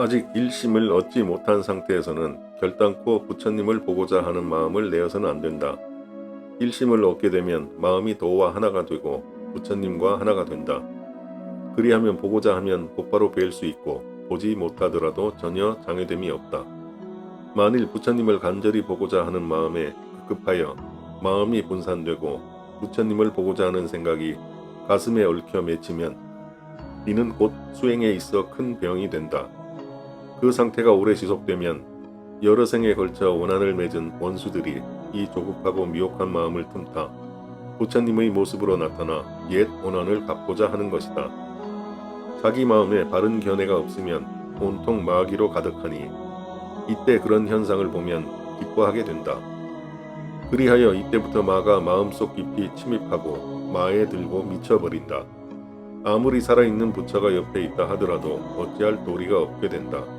아직 일심을 얻지 못한 상태에서는 결단코 부처님을 보고자 하는 마음을 내어서는 안 된다. 일심을 얻게 되면 마음이 도와 하나가 되고 부처님과 하나가 된다. 그리하면 보고자 하면 곧바로 뵐 수 있고 보지 못하더라도 전혀 장애됨이 없다. 만일 부처님을 간절히 보고자 하는 마음에 급급하여 마음이 분산되고 부처님을 보고자 하는 생각이 가슴에 얽혀 맺히면 이는 곧 수행에 있어 큰 병이 된다. 그 상태가 오래 지속되면 여러 생에 걸쳐 원한을 맺은 원수들이 이 조급하고 미혹한 마음을 틈타 부처님의 모습으로 나타나 옛 원한을 갚고자 하는 것이다. 자기 마음에 바른 견해가 없으면 온통 마귀로 가득하니 이때 그런 현상을 보면 기뻐하게 된다. 그리하여 이때부터 마가 마음속 깊이 침입하고 마에 들고 미쳐버린다. 아무리 살아있는 부처가 옆에 있다 하더라도 어찌할 도리가 없게 된다.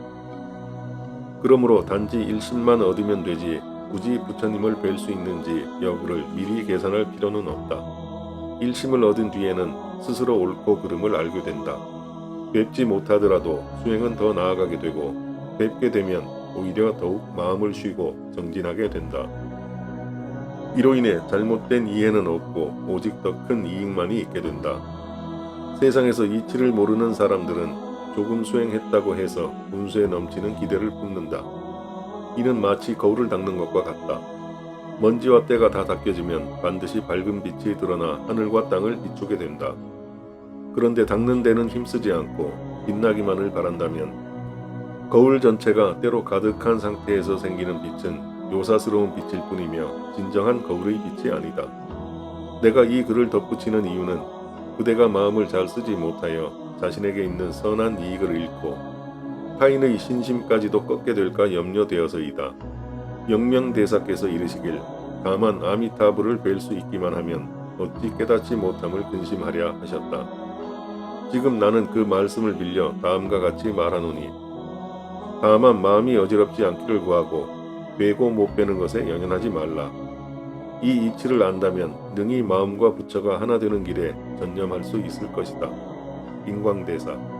그러므로 단지 일심만 얻으면 되지 굳이 부처님을 뵐 수 있는지 여부를 미리 계산할 필요는 없다. 일심을 얻은 뒤에는 스스로 옳고 그름을 알게 된다. 뵙지 못하더라도 수행은 더 나아가게 되고 뵙게 되면 오히려 더욱 마음을 쉬고 정진하게 된다. 이로 인해 잘못된 이해는 없고 오직 더 큰 이익만이 있게 된다. 세상에서 이치를 모르는 사람들은 조금 수행했다고 해서 분수에 넘치는 기대를 품는다. 이는 마치 거울을 닦는 것과 같다. 먼지와 때가 다 닦여지면 반드시 밝은 빛이 드러나 하늘과 땅을 비추게 된다. 그런데 닦는 데는 힘쓰지 않고 빛나기만을 바란다면 거울 전체가 때로 가득한 상태에서 생기는 빛은 요사스러운 빛일 뿐이며 진정한 거울의 빛이 아니다. 내가 이 글을 덧붙이는 이유는 그대가 마음을 잘 쓰지 못하여 자신에게 있는 선한 이익을 잃고 타인의 신심까지도 꺾게 될까 염려되어서이다. 영명대사께서 이르시길 다만 아미타불을 뵐 수 있기만 하면 어찌 깨닫지 못함을 근심하랴 하셨다. 지금 나는 그 말씀을 빌려 다음과 같이 말하노니 다만 마음이 어지럽지 않기를 구하고 뵈고 못 뵈는 것에 연연하지 말라. 이 이치를 안다면 능히 마음과 부처가 하나 되는 길에 전념할 수 있을 것이다. 인광대사